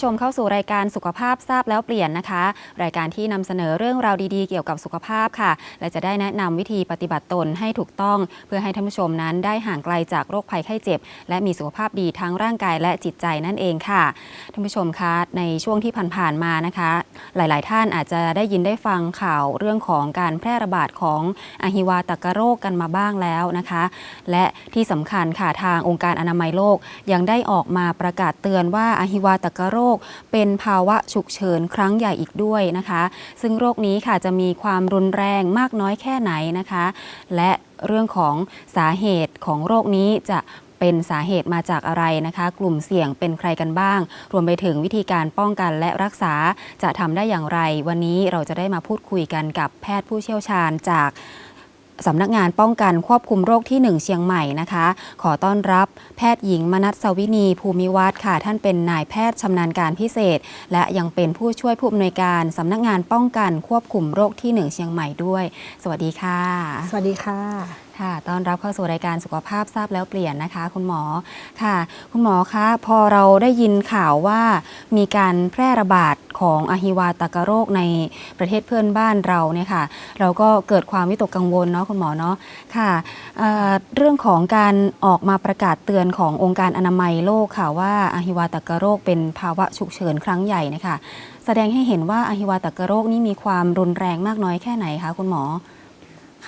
ผู้ชมเข้าสู่รายการสุขภาพทราบแล้วเปลี่ยนนะคะ รายการที่นำเสนอเรื่องราวดีๆ เกี่ยวกับสุขภาพค่ะ และจะได้แนะนำวิธีปฏิบัติตนให้ถูกต้อง เพื่อให้ท่านผู้ชมนั้นได้ห่างไกลจากโรคภัยไข้เจ็บ และมีสุขภาพดีทั้งร่างกายและจิตใจนั่นเองค่ะท่านผู้ชมคะในช่วงที่ผ่านๆมานะคะ หลาย ๆ ท่านอาจจะได้ยินได้ฟังข่าวเรื่องของการแพร่ระบาดของอหิวาตกโรคกันมาบ้างแล้วนะคะ และที่สำคัญค่ะทางองค์การอนามัยโลกยังได้ออกมาประกาศเตือนว่าอหิวาตกโรคเป็นภาวะฉุกเฉินครั้งใหญ่อีกด้วยนะคะ ซึ่งโรคนี้ค่ะจะมีความรุนแรงมากน้อยแค่ไหนนะคะ และเรื่องของสาเหตุของโรคนี้จะเป็นสาเหตุมาจากอะไรนะคะ กลุ่มเสี่ยงเป็นใครกันบ้าง รวมไปถึงวิธีการป้องกันและรักษาจะทำได้อย่างไร วันนี้เราจะได้มาพูดคุยกันกับแพทย์ผู้เชี่ยวชาญจาก สำนักงานป้องกันควบคุมโรคที่ 1 เชียงใหม่นะคะ ขอต้อนรับแพทย์หญิงมนัสสวินีภูมิวัฒน์ค่ะ ท่านเป็นนายแพทย์ชำนาญการพิเศษ และยังเป็นผู้ช่วยผู้อำนวยการสำนักงานป้องกันควบคุมโรคที่ 1 เชียงใหม่ด้วย สวัสดีค่ะ สวัสดีค่ะ ค่ะต้อนรับเข้าสู่รายการสุขภาพทราบแล้วเปลี่ยนนะคะ คุณหมอค่ะ คุณหมอคะพอเราได้ยินข่าวว่ามีการแพร่ระบาดของอหิวาตกโรคในประเทศเพื่อนบ้านเราเนี่ยค่ะ เราก็เกิดความวิตกกังวลเนาะคุณหมอเนาะค่ะเเรื่องของการออกมาประกาศเตือนขององค์การอนามัยโลกค่ะว่าอหิวาตกโรคเป็นภาวะฉุกเฉินครั้งใหญ่นะคะแสดงให้เห็นว่าอหิวาตกโรคนี่มีความรุนแรงมากน้อยแค่ไหนคะคุณหมอ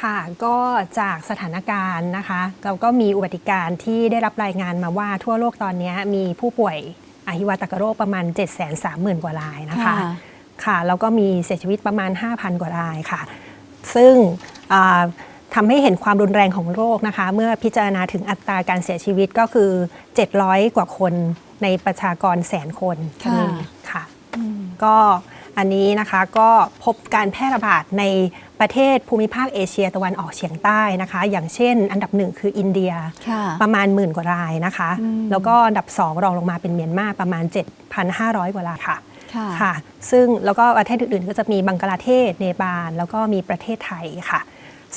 ค่ะก็จากสถานการณ์นะคะ เราก็มีอุบัติการณ์ที่ได้รับรายงานมาว่าทั่วโลกตอนนี้มีผู้ป่วยอหิวาตกโรคประมาณ 7 3 0 0 0 0 กว่ารายนะคะค่ะค่ะแล้วก็มีเสียชีวิตประมาณ 5,000 กว่ารายค่ะ ซึ่งอ่าทำให้เห็นความรุนแรงของโรคนะคะ เมื่อพิจารณาถึงอัตราการเสียชีวิตก็คือ 700 กว่าคนในประชากรแสนคนค่ะนี่ค่ะก็อันนี้นะคะก็พบการแพร่ระบาดใน ประเทศภูมิภาคเอเชียตะวันออกเฉียงใต้นะคะ อย่างเช่น อันดับหนึ่งคืออินเดียค่ะประมาณหมื่นกว่ารายนะคะอืมแล้วก็อันดับ2รองลงมาเป็นเมียนมาประมาณ 7,500 กว่ารายค่ะค่ะค่ะ ซึ่งแล้วก็ประเทศอื่นๆ ก็จะมีบังกลาเทศเนปาลแล้วก็มีประเทศไทยค่ะ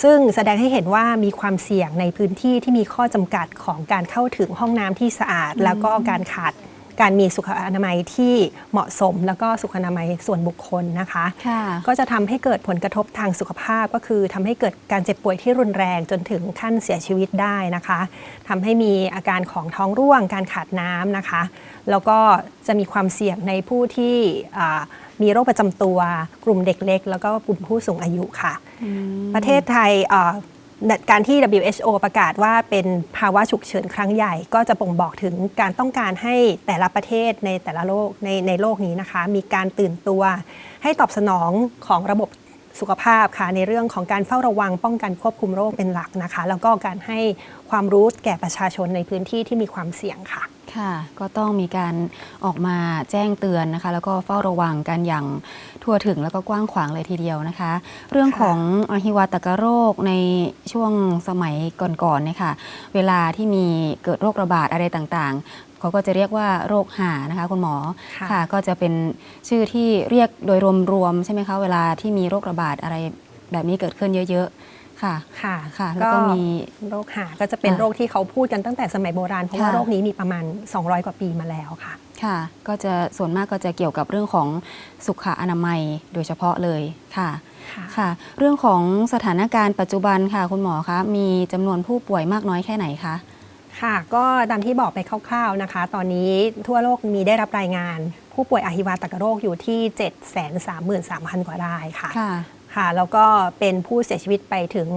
ซึ่งแสดงให้เห็นว่ามีความเสี่ยงในพื้นที่ที่มีข้อจำกัดของการเข้าถึงห้องน้ำที่สะอาด แล้วก็การขาด การมีสุขอนามัยที่เหมาะสม แล้วก็สุขอนามัยส่วนบุคคลนะคะค่ะก็จะทำให้เกิดผลกระทบทางสุขภาพก็คือทำให้เกิดการเจ็บป่วยที่รุนแรงจนถึงขั้นเสียชีวิตได้นะคะทำให้มีอาการของท้องร่วง การขาดน้ำนะคะ แล้วก็จะมีความเสี่ยงในผู้ที่อ่ามีโรคประจำตัว กลุ่มเด็กเล็ก แล้วก็กลุ่มผู้สูงอายุค่ะ ประเทศไทยเอ่อ การที่ WHO ประกาศว่าเป็นภาวะฉุกเฉินครั้งใหญ่ ก็จะบ่งบอกถึงการต้องการให้แต่ละประเทศในแต่ละโลกในในโลกนี้นะคะ มีการตื่นตัว ให้ตอบสนองของระบบ สุขภาพค่ะในเรื่องของการเฝ้าระวังป้องกันควบคุมโรคเป็นหลักนะคะ แล้วก็การให้ความรู้แก่ประชาชนในพื้นที่ที่มีความเสี่ยงค่ะค่ะก็ต้องมีการออกมาแจ้งเตือนนะคะ แล้วก็เฝ้าระวังกันอย่างทั่วถึงแล้วก็กว้างขวางเลยทีเดียวนะคะ เรื่องของอหิวาตกโรคในช่วงสมัยก่อนๆเนี่ยค่ะ เวลาที่มีเกิดโรคระบาดอะไรต่างๆ เขาก็จะเรียกว่าโรคห่านะคะคุณหมอค่ะค่ะก็จะเป็นชื่อที่เรียกโดยรวมๆใช่ไหมคะเวลาที่มีโรคระบาดอะไรแบบนี้เกิดขึ้นเยอะๆค่ะค่ะค่ะ แล้วก็มี โรคหาก็จะเป็นอะโรคที่เขาพูดกันตั้งแต่สมัยโบราณ เพราะว่าค่ะ โรคนี้มีประมาณ 200 กว่าปีมาแล้วค่ะ ค่ะ ก็จะส่วนมากก็จะเกี่ยวกับเรื่องของสุขอนามัยโดยเฉพาะเลยค่ะ ค่ะค่ะ เรื่องของสถานการณ์ปัจจุบันค่ะ คุณหมอคะมีจำนวนผู้ป่วยมากน้อยแค่ไหนคะ ค่ะ ก็ตามที่บอกไปคร่าวๆนะคะ ตอนนี้ทั่วโลกมีได้รับรายงาน ผู้ป่วยอหิวาตกโรคอยู่ที่ 733,000 กว่ารายค่ะค่ะค่ะแล้วก็เป็นผู้เสียชีวิตไปถึง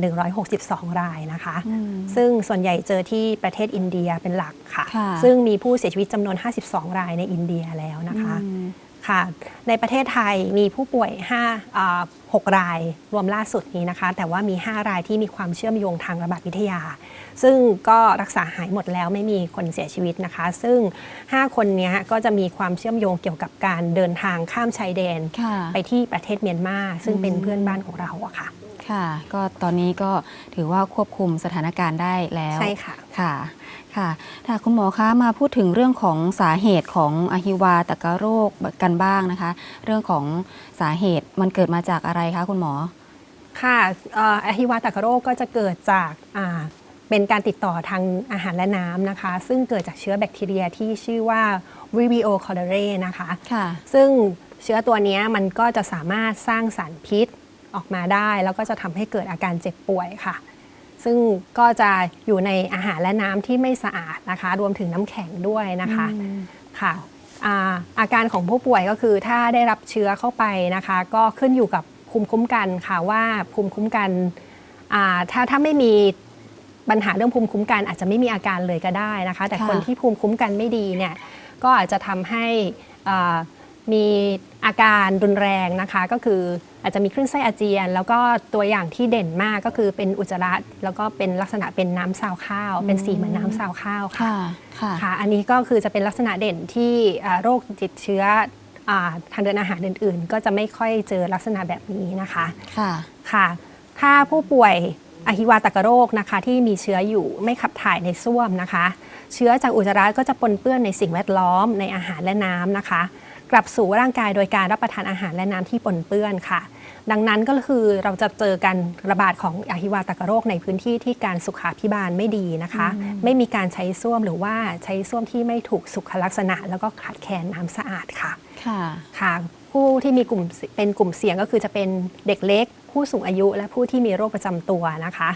5,162 รายนะคะอืมซึ่งส่วนใหญ่เจอที่ประเทศอินเดียเป็นหลักค่ะค่ะ ซึ่งมีผู้เสียชีวิตจำนวน 52 รายในอินเดียแล้วนะคะอืม ค่ะ ในประเทศไทยมีผู้ป่วย5อ่า6รายรวมล่าสุดนี้นะคะ แต่ว่ามี 5 รายที่มีความเชื่อมโยงทางระบาดวิทยา ซึ่งก็รักษาหายหมดแล้วไม่มีคนเสียชีวิตนะคะ ซึ่ง 5 คนเนี้ยก็จะมีความเชื่อมโยงเกี่ยวกับการเดินทางข้ามชายแดนค่ะไปที่ประเทศเมียนมา ซึ่งเป็นเพื่อนบ้านของเราอะค่ะ ค่ะ ก็ตอนนี้ก็ถือว่าควบคุมสถานการณ์ได้แล้ว ใช่ค่ะ ค่ะค่ะถ้าคุณหมอคะมาพูดถึงเรื่องของสาเหตุของอหิวาตกโรคกันบ้างนะคะ เรื่องของสาเหตุมันเกิดมาจากอะไรคะคุณหมอ ค่ะเอ่ออหิวาตกโรคก็จะเกิดจากอ่าเป็นการติดต่อทางอาหารและน้ำนะคะ ซึ่งเกิดจากเชื้อแบคทีเรียที่ชื่อว่า Vibrio cholerae นะคะค่ะซึ่งเชื้อตัวเนี้ยมันก็จะสามารถสร้างสารพิษออกมาได้ แล้วก็จะทำให้เกิดอาการเจ็บป่วยค่ะ ซึ่งก็จะอยู่ในอาหารและน้ำที่ไม่สะอาดนะคะ รวมถึงน้ำแข็งด้วยนะคะค่ะอาอาการของผู้ป่วยก็คือถ้าได้รับเชื้อเข้าไปนะคะ ก็ขึ้นอยู่กับภูมิคุ้มกันค่ะว่าภูมิคุ้มกันอ่าถ้าถ้าไม่มีปัญหาเรื่องภูมิคุ้มกันอาจจะไม่มีอาการเลยก็ได้นะคะ แต่ค่ะคนที่ภูมิคุ้มกันไม่ดีเนี่ยก็อาจจะทำให้อ่ามี อาการรุนแรงนะคะก็คืออาจจะมีคลื่นไส้อาเจียน แล้วก็ตัวอย่างที่เด่นมากก็คือเป็นอุจจาระแล้วก็เป็นลักษณะเป็นน้ำซาวข้าว เป็นสีเหมือนน้ำซาวข้าวค่ะค่ะค่ะค่ะอันนี้ก็คือจะเป็นลักษณะเด่นที่อ่าโรคติดเชื้ออาทางเดินอาหารอื่น ๆ ก็จะไม่ค่อยเจอลักษณะแบบนี้นะคะค่ะค่ะ ถ้าผู้ป่วยอหิวาตกโรคนะคะที่มีเชื้ออยู่ไม่ขับถ่ายในส้วมนะคะ เชื้อจากอุจจาระก็จะปนเปื้อนในสิ่งแวดล้อมในอาหารและน้ำนะคะ กลับสู่ร่างกายโดยการรับประทานอาหารและน้ำที่ปนเปื้อนค่ะ ดังนั้นก็คือเราจะเจอการระบาดของอหิวาตกโรคในพื้นที่ที่การสุขาพิบาลไม่ดีนะคะ ไม่มีการใช้ส้วมหรือว่าใช้ส้วมที่ไม่ถูกสุขลักษณะ แล้วก็ขาดแคลนน้ำสะอาดค่ะค่ะค่ะผู้ที่มีกลุ่มเป็นกลุ่มเสี่ยงก็คือจะเป็นเด็กเล็ก ผู้สูงอายุและผู้ที่มีโรคประจำตัวนะคะ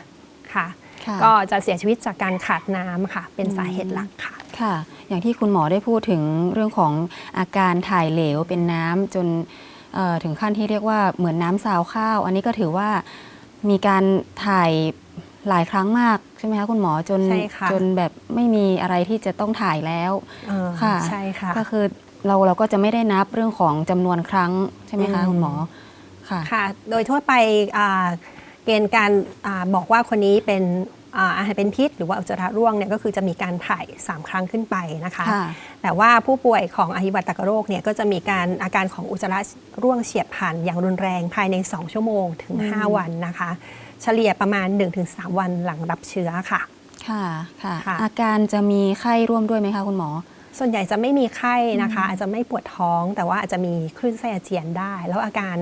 ค่ะค่ะ ก็จะเสียชีวิตจากการขาดน้ำค่ะ เป็นสาเหตุหลักค่ะ ค่ะ อย่างที่คุณหมอได้พูดถึงเรื่องของอาการถ่ายเหลวเป็นน้ำจนเอ่อถึงขั้นที่เรียกว่าเหมือนน้ำซาวข้าว อันนี้ก็ถือว่ามีการถ่ายหลายครั้งมากใช่ไหมคะคุณหมอจนใช่ค่ะ จนแบบไม่มีอะไรที่จะต้องถ่ายแล้ว เออค่ะ ใช่ค่ะ ก็คือเราเราก็จะไม่ได้นับเรื่องของจำนวนครั้งใช่ไหมคะอืม คุณหมอค่ะ ค่ะ โดยทั่วไปอ่าเกณฑ์การอาบอกว่าคนนี้เป็น อ่าอาหารเป็นพิษ หรือว่าอุจจาระร่วงเนี่ยก็คือจะมีการถ่าย 3 ครั้งขึ้นไปนะคะค่ะแต่ว่าผู้ป่วยของอหิวาตกโรคเนี่ยก็จะมีการอาการของอุจจาระร่วงเฉียบพลันอย่างรุนแรงภายใน 2 ชั่วโมงถึง 5 วันนะคะ เฉลี่ยประมาณ 1-3 วันหลังรับเชื้อค่ะค่ะค่ะค่ะอาการจะมีไข้ร่วมด้วยไหมคะคุณหมอส่วนใหญ่จะไม่มีไข้นะคะ อาจจะไม่ปวดท้อง แต่ว่าอาจจะมีคลื่นไส้อาเจียนได้ แล้วอาการ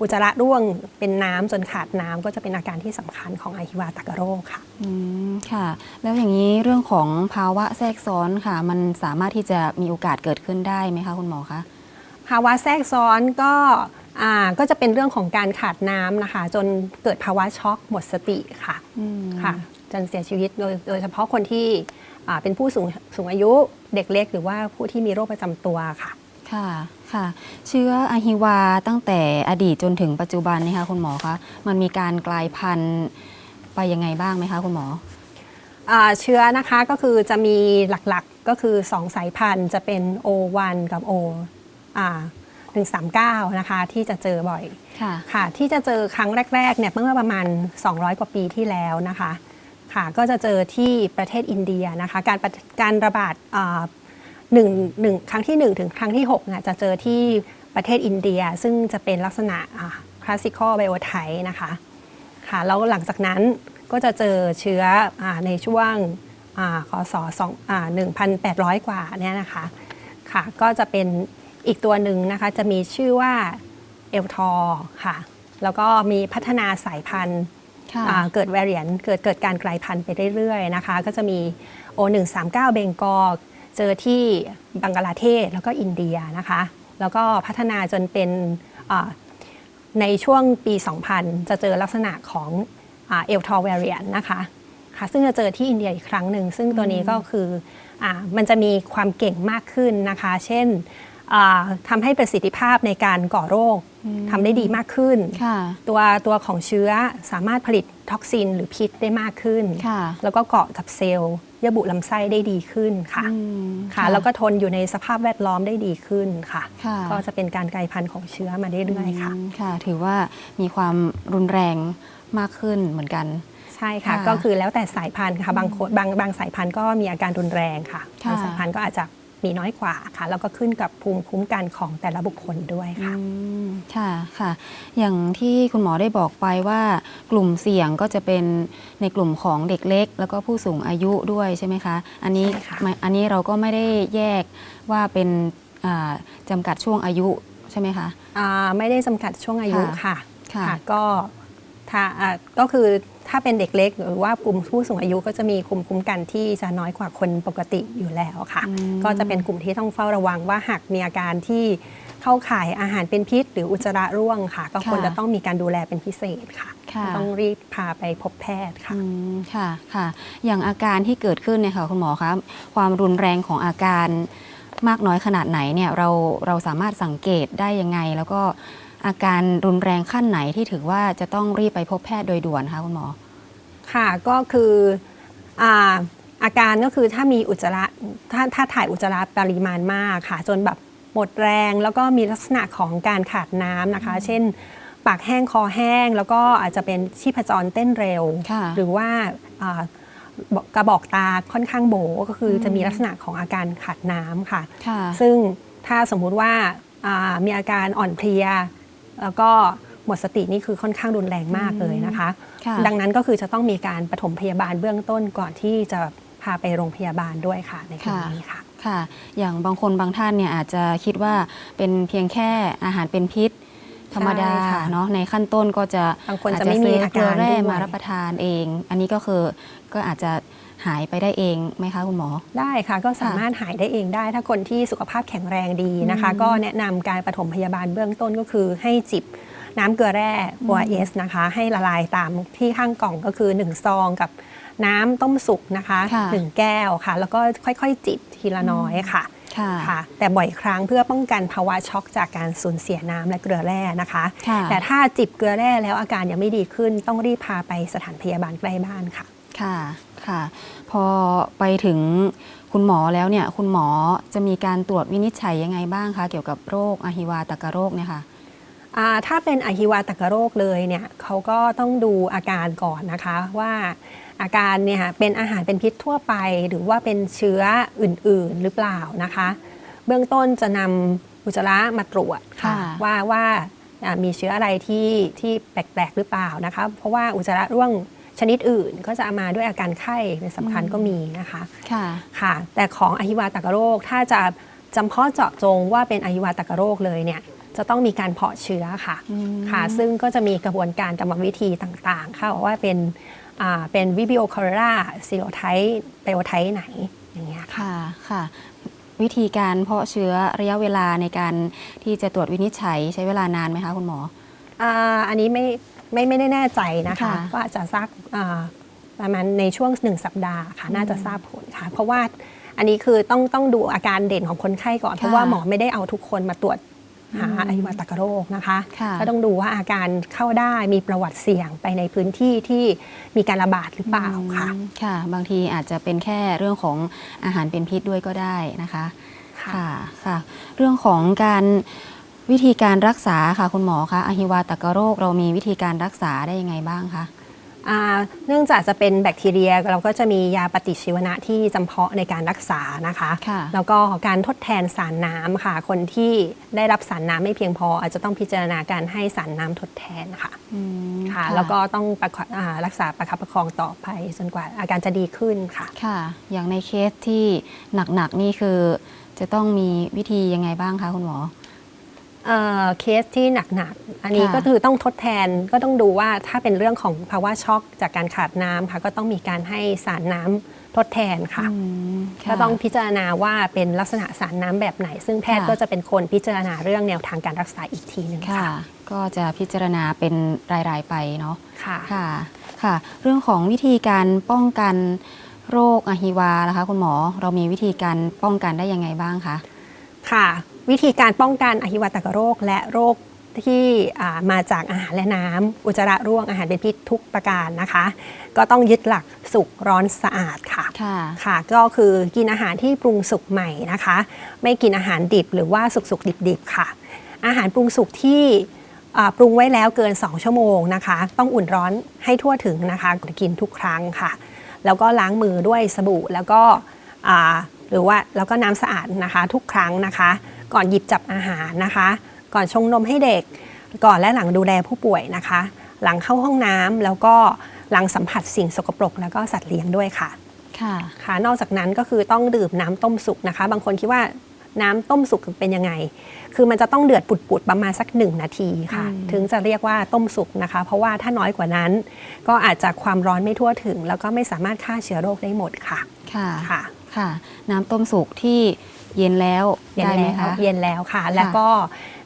อ่าอุจจาระร่วงเป็นน้ำจนขาดน้ำก็จะเป็นอาการที่สำคัญของอหิวาตกโรคค่ะอืมค่ะ แล้วอย่างนี้เรื่องของภาวะแทรกซ้อนค่ะ มันสามารถที่จะมีโอกาสเกิดขึ้นได้ไหมคะคุณหมอคะภาวะแทรกซ้อนก็อ่าก็จะเป็นเรื่องของการขาดน้ำนะคะ จนเกิดภาวะช็อกหมดสติค่ะอืมค่ะจนเสียชีวิตโดยโดยเฉพาะคนที่อ่าเป็นผู้สูงสูงอายุเด็กเล็ก หรือว่าผู้ที่มีโรคประจำตัวค่ะ ค่ะค่ะ เชื้ออะฮิวาตั้งแต่อดีตจนถึงปัจจุบันนี่คะคุณหมอคะมันมีการกลายพันธุ์ไปยังไงบ้างไหมคะคุณหมออ่าเชื้อนะคะก็คือจะมีหลักๆก็คือ 2 สายพันธุ์จะเป็น O1 กับ O อ่า139 นะคะ ที่จะเจอบ่อยค่ะค่ะค่ะ ที่จะเจอครั้งแรกๆเนี่ยเมื่อประมาณ 200 กว่าปีที่แล้วนะคะ ค่ะก็จะเจอที่ประเทศอินเดียนะคะ การปะการระบาดอ่า หนึ่งหนึ่งครั้งที่ 1 ถึงครั้งที่6เนี่ยจะเจอที่ประเทศอินเดีย ซึ่งจะเป็นลักษณะคลาสสิคอลไบโอไทนะคะค่ะแล้วหลังจากนั้นก็จะเจอเชื้ออาในช่วงอาคศ2อ่า1,800 กว่าเนี่ยนะคะค่ะก็จะเป็นอีกตัวหนึ่งนะคะจะมีชื่อว่าเอลทอค่ะแล้วก็มีพัฒนาสายพันธุ์ค่ะอ่าเกิดแวริ a นเกิดเกิดการกลายพันธุ์ไปเรื่อยๆนะคะ ก็จะมี O139 เบงกอล เจอที่บังกลาเทศแล้วก็อินเดียนะคะ แล้วก็พัฒนาจนเป็นอ่าในช่วงปี 2000 จะเจอลักษณะของเอลทอร์เวเรียนนะคะค่ะซึ่งจะเจอที่อินเดียอีกครั้งหนึ่ง ซึ่งตัวนี้ก็คืออามันจะมีความเก่งมากขึ้นนะคะ เช่นอ่าทำให้ประสิทธิภาพในการก่อโรคทำได้ดีมากขึ้นค่ะตัวตัวของเชื้อสามารถผลิต ท็อกซินหรือพิษได้มากขึ้นค่ะแล้วก็เกาะกับเซลล์เยื่อบุลำไส้ได้ดีขึ้นค่ะอืมค่ะ แล้วก็ทนอยู่ในสภาพแวดล้อมได้ดีขึ้นค่ะค่ะ ก็จะเป็นการกลายพันธุ์ของเชื้อมาเรื่อยๆค่ะอืมค่ะ ถือว่ามีความรุนแรงมากขึ้นเหมือนกันใช่ค่ะค่ะ ก็คือแล้วแต่สายพันธุ์ค่ะบางคนบางบางสายพันธุ์ก็มีอาการรุนแรงค่ะค่ะบางสายพันธุ์ก็อาจจะ มีน้อยกว่าค่ะแล้วก็ขึ้นกับภูมิคุ้มกันของแต่ละบุคคลด้วยค่ะอืมค่ะค่ะ อย่างที่คุณหมอได้บอกไปว่ากลุ่มเสี่ยงก็จะเป็นในกลุ่มของเด็กเล็ก แล้วก็ผู้สูงอายุด้วยใช่ไหมคะอันนี้ใช่ค่ะไม่อันนี้เราก็ไม่ได้แยกว่าเป็นอ่าจำกัดช่วงอายุใช่ไหมคะอ่าไม่ได้จำกัดช่วงอายุค่ะค่ะค่ะก็ถ้าอ่าก็คือ ถ้าเป็นเด็กเล็กหรือว่ากลุ่มผู้สูงอายุก็จะมีภูมิคุ้มกันที่จะน้อยกว่าคนปกติอยู่แล้วค่ะอืมก็จะเป็นกลุ่มที่ต้องเฝ้าระวังว่าหากมีอาการที่เข้าข่ายอาหารเป็นพิษ หรืออุจจาระร่วงค่ะ ก็ควรค่ะจะต้องมีการดูแลเป็นพิเศษค่ะค่ะต้องรีบพาไปพบแพทย์ค่ะอืมค่ะค่ะ อย่างอาการที่เกิดขึ้นเนี่ยค่ะคุณหมอครับความรุนแรงของอาการมากน้อยขนาดไหนเนี่ยเราเราสามารถสังเกตได้ยังไงแล้วก็ อาการรุนแรงขั้นไหนที่ถือว่าจะต้องรีบไปพบแพทย์โดยด่วนคะคุณหมอ ค่ะก็คืออาอาการก็คือถ้ามีอุจจาระถ้าถ้าถ่ายอุจจาระปริมาณมากค่ะ จนแบบหมดแรงแล้วก็มีลักษณะของการขาดน้ำนะคะ เช่น ปากแห้งคอแห้ง แล้วก็อาจจะเป็นชีพจรเต้นเร็ว ค่ะ หรือว่าอ่ากระบอกตาค่อนข้างโบก็คืออมจะมีลักษณะของอาการขาดน้ำค่ะ ค่ะ ซึ่งถ้าสมมุติว่าอ่ามีอาการอ่อนเพลีย แล้วก็หมดสตินี่คือค่อนข้างรุนแรงมากเลยนะคะค่ะดังนั้นก็คือจะต้องมีการปฐมพยาบาลเบื้องต้นก่อนที่จะพาไปโรงพยาบาลด้วยค่ะในครั้งนี้ค่ะค่ะ อย่างบางคนบางท่านเนี่ยอาจจะคิดว่าเป็นเพียงแค่อาหารเป็นพิษธรรมดาใช่ค่ะเนาะในขั้นต้นก็จะบางคนอาจจะไม่มีซื้อาเกลืการอแร่ด้วยมารับประทานเอง อันนี้ก็คือก็อาจจะ หายไปได้เองไหมคะคุณหมอ ได้ค่ะก็สามารถหายได้เองได้ ถ้าคนที่สุขภาพแข็งแรงดีนะคะอืมก็แนะนำการปฐมพยาบาลเบื้องต้นก็คือให้จิบน้ำเกลือแร่ ORS นะคะ ให้ละลายตามที่ข้างกล่องก็คือ 1 ซองกับน้ำต้มสุกนะคะค่ะ1แก้วค่ะ แล้วก็ค่อยๆ จิบทีละน้อยค่ะค่ะค่ะ แต่บ่อยครั้งเพื่อป้องกันภาวะช็อกจากการสูญเสียน้ำและเกลือแร่นะคะค่ะแต่ถ้าจิบเกลือแร่แล้วอาการยังไม่ดีขึ้นต้องรีบพาไปสถานพยาบาลใกล้บ้านค่ะ ค่ะ ค่ะ พอไปถึงคุณหมอแล้วเนี่ยคุณหมอจะมีการตรวจวินิจฉัยยังไงบ้างคะเกี่ยวกับโรคอหิวาตกโรคเนี่ยค่ะอ่าถ้าเป็นอหิวาตกโรคเลยเนี่ยเขาก็ต้องดูอาการก่อนนะคะว่าอาการเนี่ยเป็นอาหารเป็นพิษทั่วไป หรือว่าเป็นเชื้ออื่นๆหรือเปล่านะคะ เบื้องต้นจะนำอุจจาระมาตรวจค่ะค่ะว่าว่าอ่ามีเชื้ออะไรที่ที่แปลกๆหรือเปล่านะคะ เพราะว่าอุจจาระร่วง ชนิดอื่นก็จะมาด้วยอาการไข้เป็นสำคัญก็มีนะคะค่ะค่ะ แต่ของอหิวาตกโรคถ้าจะจำเพาะเจาะจงว่าเป็นอหิวาตกโรคเลยเนี่ยจะต้องมีการเพาะเชื้อค่ะอืมค่ะ ซึ่งก็จะมีกระบวนการกรรมวิธีต่างๆค่ะว่าเป็นอ่าเป็นวิบิโอคอร์ราซิโลไทป์ไบโอไทป์ไหนอย่างเงี้ยค่ะค่ะค่ะวิธีการเพาะเชื้อระยะเวลาในการที่จะตรวจวินิจฉัยใช้เวลานานไหมคะคุณหมออ่าอันนี้ไม่ ไม่ไม่ได้แน่ใจนะคะ ค่ะว่าจะสักอ่าประมาณในช่วงหนึ่งสัปดาห์ค่ะน่าจะทราบผลค่ะ เพราะว่าอันนี้คือต้องต้องดูอาการเด่นของคนไข้ก่อน เพราะว่าหมอไม่ได้เอาทุกคนมาตรวจหาอืมอหิวาตกโรคนะคะ ค่ะ ก็ต้องดูว่าอาการเข้าได้มีประวัติเสี่ยงไปในพื้นที่ที่มีการระบาดหรือเปล่าค่ะ อืมค่ะ บางทีอาจจะเป็นแค่เรื่องของอาหารเป็นพิษด้วยก็ได้นะคะ ค่ะ ค่ะค่ะเรื่องของการ วิธีการรักษาค่ะคุณหมอคะอหิวาตกโรคเรามีวิธีการรักษาได้ยังไงบ้างคะอ่าเนื่องจากจะเป็นแบคทีเรียเราก็จะมียาปฏิชีวนะที่จำเพาะในการรักษานะคะค่ะแล้วก็การทดแทนสารน้ำค่ะ คนที่ได้รับสารน้ำไม่เพียงพอ อาจจะต้องพิจารณาการให้สารน้ำทดแทนค่ะอืมค่ะ แล้วก็ต้องประคับอ่ารักษาประคับประคองต่อไปจนกว่าอาการจะดีขึ้นค่ะค่ะ อย่างในเคสที่หนักๆนี่คือ จะต้องมีวิธียังไงบ้างคะคุณหมอ เอ่อเคสที่หนักๆ อันนี้ค่ะก็คือต้องทดแทนก็ต้องดูว่าถ้าเป็นเรื่องของภาวะช็อกจากการขาดน้ำค่ะก็ต้องมีการให้สารน้ำทดแทนค่ะอืมค่ะก็ต้องพิจารณาว่าเป็นลักษณะสารน้ำแบบไหน ซึ่งแพทย์ค่ะก็จะเป็นคนพิจารณาเรื่องแนวทางการรักษาอีกทีหนึ่งค่ะค่ะก็จะพิจารณาเป็นรายๆไปเนาะค่ะค่ะค่ะ เรื่องของวิธีการป้องกันโรคอหิวานะคะคุณหมอเรามีวิธีการป้องกันได้ยังไงบ้างคะค่ะ วิธีการป้องกันอหิวาตกโรค และโรคที่อ่ามาจากอาหารและน้ำอุจจาระร่วงอาหารเป็นพิษทุกประการนะคะ ก็ต้องยึดหลักสุกร้อนสะอาดค่ะค่ะค่ะก็คือกินอาหารที่ปรุงสุกใหม่นะคะ ไม่กินอาหารดิบหรือว่าสุกๆดิบๆค่ะ อาหารปรุงสุกที่อ่าปรุงไว้แล้วเกิน 2 ชั่วโมงนะคะ ต้องอุ่นร้อนให้ทั่วถึงนะคะกินทุกครั้งค่ะ แล้วก็ล้างมือด้วยสบู่แล้วก็อ่าหรือว่าแล้วก็น้ำสะอาดนะคะทุกครั้งนะคะ ก่อนหยิบจับอาหารนะคะ ก่อนชงนมให้เด็ก ก่อนและหลังดูแลผู้ป่วยนะคะ หลังเข้าห้องน้ำแล้วก็หลังสัมผัสสิ่งสกปรก แล้วก็สัตว์เลี้ยงด้วยค่ะค่ะค่ะ นอกจากนั้นก็คือต้องดื่มน้ำต้มสุกนะคะ บางคนคิดว่าน้ำต้มสุกเป็นยังไง คือมันจะต้องเดือดปุดๆประมาณสักหนึ่งนาทีค่ะอืมถึงจะเรียกว่าต้มสุกนะคะ เพราะว่าถ้าน้อยกว่านั้น ก็อาจจะความร้อนไม่ทั่วถึง แล้วก็ไม่สามารถฆ่าเชื้อโรคได้หมดค่ะ ค่ะ ค่ะค่ะน้ำต้มสุกที่ เย็นแล้วเย็นได้ไหมแล้วคะ เย็นแล้วค่ะ แล้วก็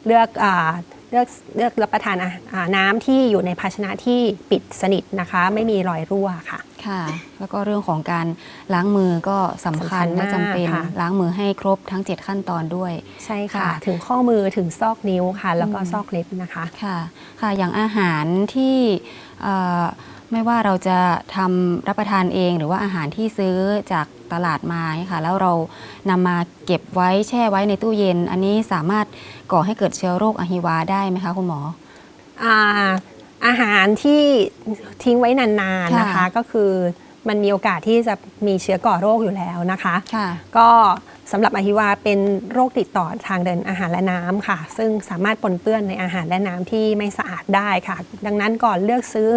เลือกอ่าเลือกเลือกรับประทานอาอ่าน้ำที่อยู่ในภาชนะที่ปิดสนิทนะคะ ไม่มีรอยรั่วค่ะ ค่ะ แล้วก็เรื่องของการล้างมือก็สำคัญสำคัญและจำเป็นมากค่ะ ล้างมือให้ครบทั้ง 7 ขั้นตอนด้วย ใช่ค่ะ ค่ะถึงข้อมือถึงซอกนิ้วค่ะ แล้วก็อืม ซอกเล็บนะคะ ค่ะ ค่ะ อย่างอาหารที่เอ่อ ไม่ว่าเราจะทำรับประทานเองหรือว่าอาหารที่ซื้อจากตลาดมาเนี่ยค่ะแล้วเรานำมาเก็บไว้แช่ไว้ในตู้เย็น อันนี้สามารถก่อให้เกิดเชื้อโรคอะฮิวาได้ไหมคะคุณหมออาอาหารที่ทิ้งไว้นานๆนะคะค่ะก็คือมันมีโอกาสที่จะมีเชื้อก่อโรคอยู่แล้วนะคะค่ะก็สำหรับอะฮิวาเป็นโรคติดต่อทางเดินอาหารและน้ำค่ะ ซึ่งสามารถปนเปื้อนในอาหารและน้ำที่ไม่สะอาดได้ค่ะ ดังนั้นก่อนเลือกซื้อ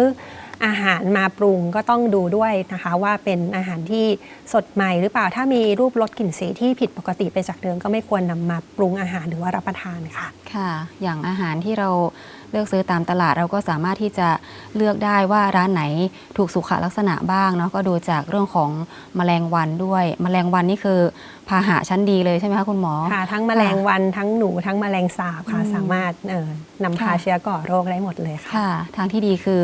อาหารมาปรุงก็ต้องดูด้วยนะคะ ว่าเป็นอาหารที่สดใหม่หรือเปล่าถ้ามีรูปรสกลิ่นสีที่ผิดปกติไปจากเดิมก็ไม่ควรนำมาปรุงอาหารหรือว่ารับประทานค่ะ ค่ะ อย่างอาหารที่เราเลือกซื้อตามตลาดเราก็สามารถที่จะเลือกได้ว่าร้านไหนถูกสุขลักษณะบ้างเนาะก็ดูจากเรื่องของแมลงวันด้วยแมลงวันนี่คือพาหะชั้นดีเลยใช่ไหมคะคุณหมอค่ะทั้งแมลงวันทั้งหนูทั้งแมลงสาบค่ะอืมสามารถเอ่อนำพาค่ะเชื้อก่อโรคได้หมดเลยค่ะค่ะทางที่ดีคือ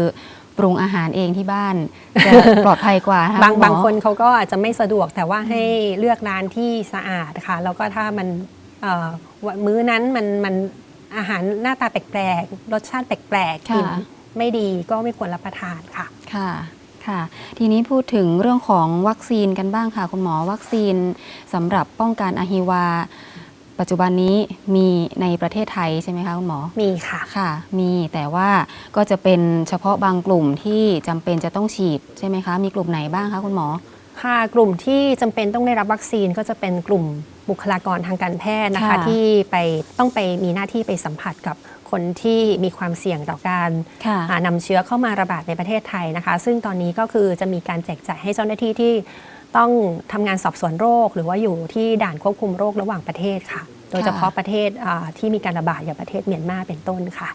ปรุงอาหารเองที่บ้าน จะปลอดภัยกว่านะคะบางณหมอบางคนเขาก็อาจจะไม่สะดวกแต่ว่าให้เลือกร้านที่สะอาดค่ะ แล้วก็ถ้ามันเอ่อมื้อนั้นมันมันอาหารหน้าตาแปลกๆ รสชาติแปลกๆกลิ่นค่ะไม่ดีก็ไม่ควรรับประทานค่ะ ค่ะค่ะ ทีนี้พูดถึงเรื่องของวัคซีนกันบ้างค่ะ คุณหมอวัคซีนสำหรับป้องกันอะฮิวา ปัจจุบันนี้มีในประเทศไทยใช่ไหมคะคุณหมอ มีค่ะ ค่ะ มีแต่ว่าก็จะเป็นเฉพาะบางกลุ่มที่จำเป็นจะต้องฉีดใช่ไหมคะ มีกลุ่มไหนบ้างคะคุณหมอ ค่ะ กลุ่มที่จำเป็นต้องได้รับวัคซีนก็จะเป็นกลุ่มบุคลากรทางการแพทย์นะคะ ค่ะ ที่ไปต้องไปมีหน้าที่ไปสัมผัสกับคนที่มีความเสี่ยงต่อการ ค่ะ อ่านำเชื้อเข้ามาระบาดในประเทศไทยนะคะ ซึ่งตอนนี้ก็คือจะมีการแจกจ่ายให้เจ้าหน้าที่ที่ ต้องทำงานสอบสวนโรค หรือว่าอยู่ที่ด่านควบคุมโรคระหว่างประเทศค่ะ โดยเฉพาะประเทศอ่าที่มีการระบาดอย่างประเทศเมียนมาเป็นต้นค่ะ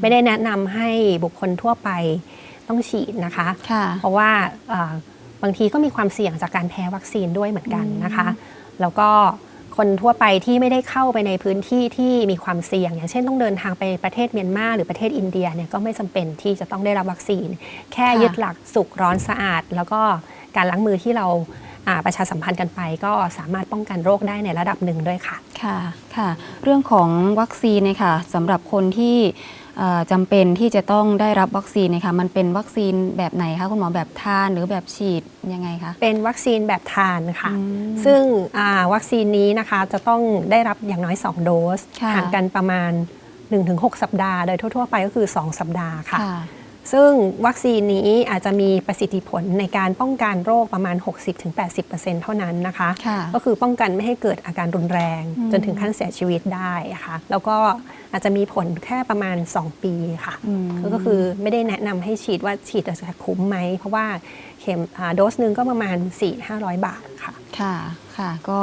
ไม่ได้แนะนำให้บุคคลทั่วไปต้องฉีดนะคะค่ะเพราะว่าอ่าบางทีก็มีความเสี่ยงจากการแพ้วัคซีนด้วยเหมือนกันนะคะ แล้วก็คนทั่วไปที่ไม่ได้เข้าไปในพื้นที่ที่มีความเสี่ยง อย่างเช่นต้องเดินทางไปประเทศเมียนมาหรือประเทศอินเดียเนี่ยก็ไม่จำเป็นที่จะต้องได้รับวัคซีน แค่ค่ะยึดหลักสุกร้อนสะอาด แล้วก็การล้างมือที่เราอ่า ประชาสัมพันธ์กันไป ก็สามารถป้องกันโรคได้ในระดับหนึ่งด้วยค่ะค่ะค่ะ เรื่องของวัคซีนเนี่ยค่ะสำหรับคนที่เอ่อจำเป็นที่จะต้องได้รับวัคซีนเนี่ยค่ะมันเป็นวัคซีนแบบไหนคะคุณหมอแบบทานหรือแบบฉีดยังไงคะเป็นวัคซีนแบบทานค่ะอืมซึ่งอ่าวัคซีนนี้นะคะจะต้องได้รับอย่างน้อย 2 โดสค่ะห่างกันประมาณ 1-6 สัปดาห์ โดยทั่ว ๆ ไปก็คือ 2 สัปดาห์ค่ะค่ะ ซึ่งวัคซีนนี้อาจจะมีประสิทธิผลในการป้องกันโรคประมาณ 60-80%เท่านั้นนะคะค่ะก็คือป้องกันไม่ให้เกิดอาการรุนแรงอืมจนถึงขั้นเสียชีวิตได้อะค่ะ แล้วก็อาจจะมีผลแค่ประมาณ 2 ปีค่ะอืมก็คือไม่ได้แนะนำให้ฉีดว่าฉีดจะคุ้มไหม เพราะว่าเข็มอ่าโดสหนึ่งก็ประมาณ 4-500 บาทค่ะ ค่ะ ค่ะ ก็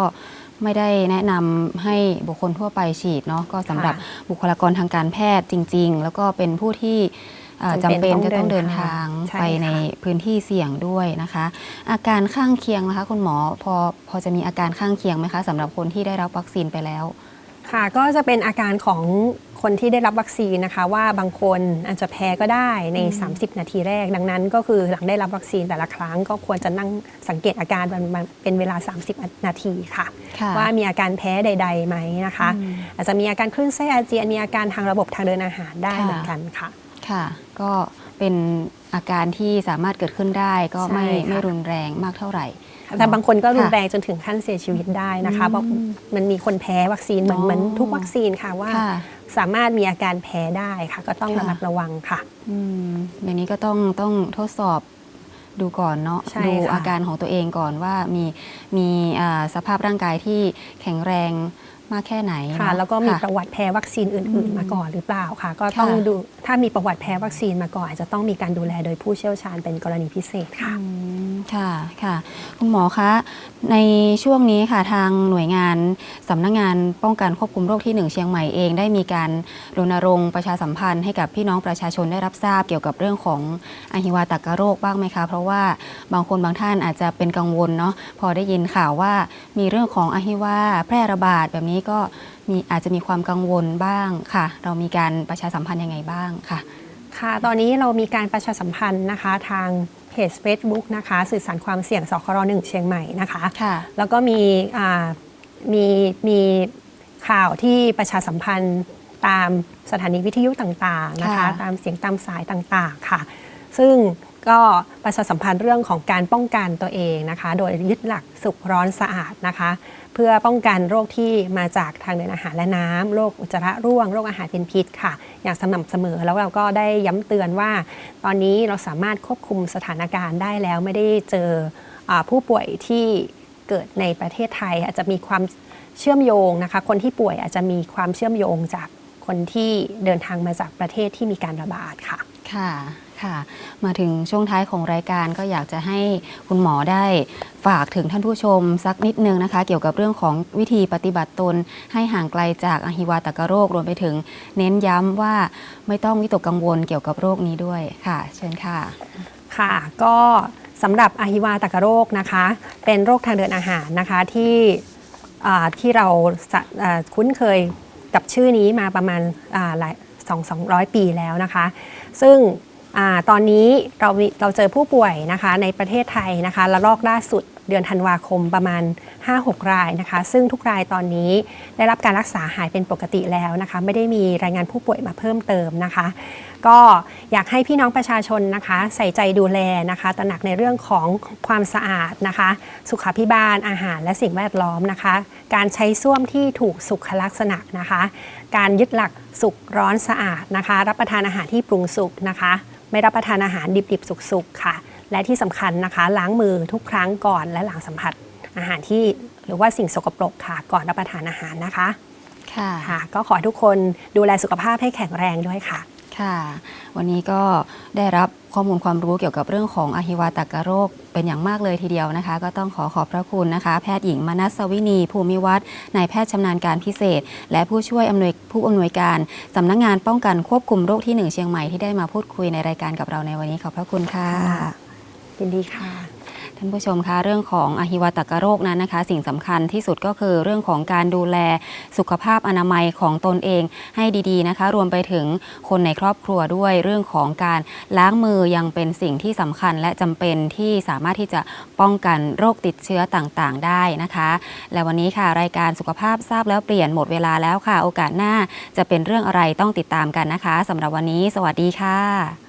ไม่ได้แนะนำให้บุคคลทั่วไปฉีดเนาะก็สำหรับค่ะบุคลากรทางการแพทย์จริง ๆ แล้วก็เป็นผู้ที่เอ่อ จำจำเป็เป็นนจะต้องต้องเดิเดินนทาทางงใช่ไปค่ะในพื้นที่เสี่ยงด้วยนะคะ อาการข้างเคียงนะคะ คุณหมอพอพอจะมีอาการข้างเคียงไหมคะสำหรับคนที่ได้รับวัคซีนไปแล้ว ค่ะก็จะเป็นอาการของคนที่ได้รับวัคซีนนะคะ ว่าบางคนอาจจะแพ้ก็ได้ใน 30 นาทีแรก ดังนั้น ก็คือหลังได้รับวัคซีนแต่ละครั้ง ก็ควรจะนั่งสังเกตอาการมันมันเป็นเวลา 30 นาทีค่ะค่ะ ว่ามีอาการแพ้ใดๆไหมนะคะ อาจจะมีอาการคลื่นไส้อาเจียนมีอาการทางระบบทางเดินอาหารได้ค่ะเหมือนกันค่ะ ค่ะ ก็เป็นอาการที่สามารถเกิดขึ้นได้ก็ไม่ใช่ค่ะ ไม่รุนแรงมากเท่าไหร่ แต่บางคนก็รุนค่ะแรงจนถึงขั้นเสียชีวิตได้นะคะเพราะมันมีคนแพ้วัคซีนเหมือนอ๋อ เหมือนทุกวัคซีนค่ะว่า ค่ะ สามารถมีอาการแพ้ได้ค่ะ ก็ต้องค่ะ ระมัดระวังค่ะ อืมอย่างนี้ก็ต้องต้องทดสอบดูก่อนเนาะใช่ดูค่ะอาการของตัวเองก่อนว่ามีมีอ่าสภาพร่างกายที่แข็งแรง มากแค่ไหนค่ะเนาะแล้วก็มีค่ะประวัติแพ้วัคซีนอื่นอืมๆมาก่อนหรือเปล่าค่ะ ก็ต้องค่ะดูถ้ามีประวัติแพ้วัคซีนมาก่อนอาจจะต้องมีการดูแลโดยผู้เชี่ยวชาญเป็นกรณีพิเศษค่ะอืมค่ะค่ะคุณหมอคะในช่วงนี้ค่ะทางหน่วยงานสำนักงานป้องกันควบคุมโรคที่ 1 เชียงใหม่เอง ได้มีการรณรงค์ประชาสัมพันธ์ให้กับพี่น้องประชาชนได้รับทราบเกี่ยวกับเรื่องของอหิวาตกโรคบ้างไหมคะ เพราะว่าบางคนบางท่านอาจจะเป็นกังวลเนาะพอได้ยินข่าวว่ามีเรื่องของอหิวาแพร่ระบาดแบบนี้ก็มีอาจจะมีความกังวลบ้างค่ะ เรามีการประชาสัมพันธ์ยังไงบ้างค่ะ ค่ะ ตอนนี้เรามีการประชาสัมพันธ์นะคะทางเพจ Facebook นะคะ สื่อสารความเสี่ยงสครหนึ่งเชียงใหม่นะคะค่ะแล้วก็มีอ่ามีมีข่าวที่ประชาสัมพันธ์ตามสถานีวิทยุต่างๆนะคะ ค่ะ ตามเสียงตามสายต่างๆค่ะ ซึ่ง ก็ประชาสัมพันธ์เรื่องของการป้องกันตัวเองนะคะ โดยยึดหลักสุขร้อนสะอาดนะคะ เพื่อป้องกันโรคที่มาจากทางเดินอาหารและน้ำโรคอุจจาระร่วง โรคอาหารเป็นพิษค่ะ อย่างสม่ำเสมอแล้วเราก็ได้ย้ำเตือนว่า ตอนนี้เราสามารถควบคุมสถานการณ์ได้แล้วไม่ได้เจออผู้ป่วยที่เกิดในประเทศไทย อาจจะมีความเชื่อมโยงนะคะ คนที่ป่วยอาจจะมีความเชื่อมโยงจากคนที่เดินทางมาจากประเทศที่มีการระบาดค่ะ ค่ะค่ะ มาถึงช่วงท้ายของรายการก็อยากจะให้คุณหมอได้ฝากถึงท่านผู้ชมสักนิดนึงนะคะ เกี่ยวกับเรื่องของวิธีปฏิบัติตน ให้ห่างไกลจากอหิวาตกโรครวมไปถึง เน้นย้ำว่าไม่ต้องวิตกกังวลเกี่ยวกับโรคนี้ด้วยค่ะ เชิญค่ะ ค่ะ ก็สำหรับอหิวาตกโรคนะคะ เป็นโรคทางเดินอาหารนะคะที่ที่เราคุ้นเคยกับชื่อนี้มาประมาณหลายสองสองร้อยปีแล้วนะคะ ซึ่ง อตอนนี้เราเราเจอผู้ป่วยนะคะในประเทศไทยนะคะระลอกล่าสุดเดือนธันวาคมประมาณ 5-6 รายนะคะ ซึ่งทุกรายตอนนี้ได้รับการรักษาหายเป็นปกติแล้วนะคะ ไม่ได้มีรายงานผู้ป่วยมาเพิ่มเติมนะคะ ก็อยากให้พี่น้องประชาชนนะคะ ใส่ใจดูแลนะคะ ตระหนักในเรื่องของความสะอาดนะคะ สุขาพิบาลอาหารและสิ่งแวดล้อมนะคะ การใช้ส้วมที่ถูกสุขลักษณะนะคะ การยึดหลักสุกร้อนสะอาดนะคะ รับประทานอาหารที่ปรุงสุกนะคะ ไม่รับประทานอาหารดิบๆ สุกๆ ค่ะ และที่สำคัญนะคะ ล้างมือทุกครั้งก่อนและหลังสัมผัสอาหารที่หรือว่าสิ่งสกปรกค่ะ ก่อนรับประทานอาหารนะคะค่ะค่ะก็ขอให้ทุกคนดูแลสุขภาพให้แข็งแรงด้วยค่ะ ค่ะ วันนี้ก็ได้รับข้อมูลความรู้เกี่ยวกับเรื่องของอหิวาตกโรคเป็นอย่างมากเลยทีเดียวนะคะ ก็ต้องขอขอบพระคุณนะคะ แพทย์หญิงมนัสวินีภูมิวัฒน์นายแพทย์ชำนาญการพิเศษ และผู้ช่วยอำนวยผู้อำนวยการสำนักงงานป้องกันควบคุมโรคที่หนึ่งเชียงใหม่ที่ได้มาพูดคุยในรายการกับเราในวันนี้ขอบพระคุณค่ะยินดีค่ะานผู้ชมคะเรื่องของอหิวาตกโรคนั้นนะคะ สิ่งสำคัญที่สุดก็คือเรื่องของการดูแลสุขภาพอนามัยของตนเองให้ดีๆนะคะ รวมไปถึงคนในครอบครัวด้วยเรื่องของการล้างมือยังเป็นสิ่งที่สำคัญและจำเป็นที่สามารถที่จะป้องกันโรคติดเชื้อต่างๆ ได้นะคะ และวันนี้ค่ะรายการสุขภาพทราบแล้วเปลี่ยนหมดเวลาแล้วค่ะ โอกาสหน้าจะเป็นเรื่องอะไรต้องติดตามกันนะคะสำหรับวันนี้ สวัสดีค่ะ